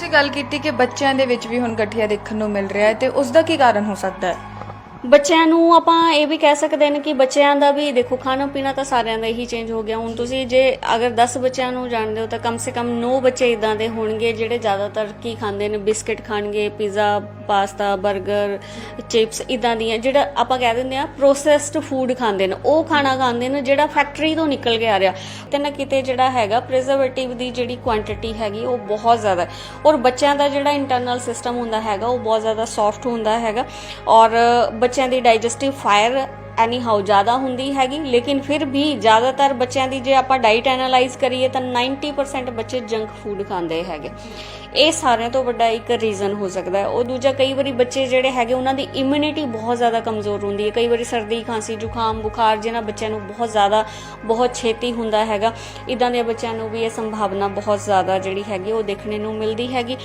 ਤੁਸੀਂ ਗੱਲ ਕੀਤੀ ਕਿ ਬੱਚਿਆਂ ਦੇ ਵਿੱਚ ਵੀ ਹੁਣ ਗਠੀਆ ਦੇਖਣ ਨੂੰ ਮਿਲ ਰਿਹਾ ਹੈ ਤੇ ਉਸ ਦਾ ਕੀ ਕਾਰਨ ਹੋ ਸਕਦਾ ਹੈ? ਬੱਚਿਆਂ ਨੂੰ ਆਪਾਂ ਇਹ ਵੀ ਕਹਿ ਸਕਦੇ ਨੇ ਕਿ ਬੱਚਿਆਂ ਦਾ ਵੀ ਦੇਖੋ, ਖਾਣਾ ਪੀਣਾ ਤਾਂ ਸਾਰਿਆਂ ਦਾ ਹੀ ਚੇਂਜ ਹੋ ਗਿਆ। ਹੁਣ ਤੁਸੀਂ ਜੇ ਅਗਰ 10 ਬੱਚਿਆਂ ਨੂੰ ਜਾਣਦੇ ਹੋ ਤਾਂ ਕਮ ਸੇ ਕਮ 9 ਬੱਚੇ ਇਦਾਂ ਦੇ ਹੋਣਗੇ ਜਿਹੜੇ ਜ਼ਿਆਦਾਤਰ ਕੀ ਖਾਂਦੇ ਨੇ? ਬਿਸਕਟ ਖਾਣਗੇ, ਪੀਜ਼ਾ, ਪਾਸਤਾ 버ਗਰ ਚਿਪਸ ਇਦਾਂ ਦੀਆਂ ਜਿਹੜਾ ਆਪਾਂ ਕਹਿ ਦਿੰਦੇ ਆ ਪ੍ਰੋਸੈਸਡ ਫੂਡ ਖਾਂਦੇ ਨੇ। ਉਹ ਖਾਣਾ ਖਾਂਦੇ ਨੇ ਜਿਹੜਾ ਫੈਕਟਰੀ ਤੋਂ ਨਿਕਲ ਕੇ ਆ ਰਿਹਾ। ਤੇ ਨਾ ਕਿਤੇ ਜਿਹੜਾ ਹੈਗਾ ਪ੍ਰੀਜ਼ਰਵੇਟਿਵ ਦੀ ਜਿਹੜੀ ਕੁਆਂਟੀਟੀ ਹੈਗੀ ਉਹ ਬਹੁਤ ਜ਼ਿਆਦਾ ਹੈ। ਔਰ ਬੱਚਿਆਂ ਦਾ ਜਿਹੜਾ ਇੰਟਰਨਲ ਸਿਸਟਮ ਹੁੰਦਾ ਹੈਗਾ ਉਹ ਬਹੁਤ ਜ਼ਿਆਦਾ ਸੌਫਟ ਹੁੰਦਾ ਹੈਗਾ। ਔਰ ਬੱਚਿਆਂ ਦੀ ਡਾਈਜੈਸਟਿਵ ਫਾਇਰ ਐਨੀ ਹਾਊ ਜ਼ਿਆਦਾ ਹੁੰਦੀ ਹੈਗੀ, ਲੇਕਿਨ ਫਿਰ ਵੀ ਜ਼ਿਆਦਾਤਰ ਬੱਚਿਆਂ ਦੀ ਜੇ ਆਪਾਂ ਡਾਈਟ ਐਨਾਲਾਈਜ਼ ਕਰੀਏ ਤਾਂ 90% ਬੱਚੇ ਜੰਕ ਫੂਡ ਖਾਂਦੇ ਹੈਗੇ। ਇਹ ਸਾਰਿਆਂ ਤੋਂ ਵੱਡਾ ਇੱਕ ਰੀਜ਼ਨ ਹੋ ਸਕਦਾ ਹੈ। ਉਹ ਦੂਜਾ ਕਈ ਵਾਰੀ ਬੱਚੇ ਜਿਹੜੇ ਹੈਗੇ, ਉਹਨਾਂ ਦੀ ਇਮਿਊਨਿਟੀ ਬਹੁਤ ਜ਼ਿਆਦਾ ਕਮਜ਼ੋਰ ਹੁੰਦੀ ਹੈ। ਕਈ ਵਾਰੀ ਸਰਦੀ, ਖਾਂਸੀ, ਜ਼ੁਕਾਮ, ਬੁਖਾਰ ਜਿਹਨਾਂ ਬੱਚਿਆਂ ਨੂੰ ਬਹੁਤ ਜ਼ਿਆਦਾ, ਬਹੁਤ ਛੇਤੀ ਹੁੰਦਾ ਹੈਗਾ। ਇਦਾਂ ਦੇ ਬੱਚਿਆਂ ਨੂੰ ਵੀ ਇਹ ਸੰਭਾਵਨਾ ਬਹੁਤ ਜ਼ਿਆਦਾ ਜਿਹੜੀ ਹੈਗੀ, ਉਹ ਦੇਖਣੇ ਨੂੰ ਮਿਲਦੀ ਹੈਗੀ।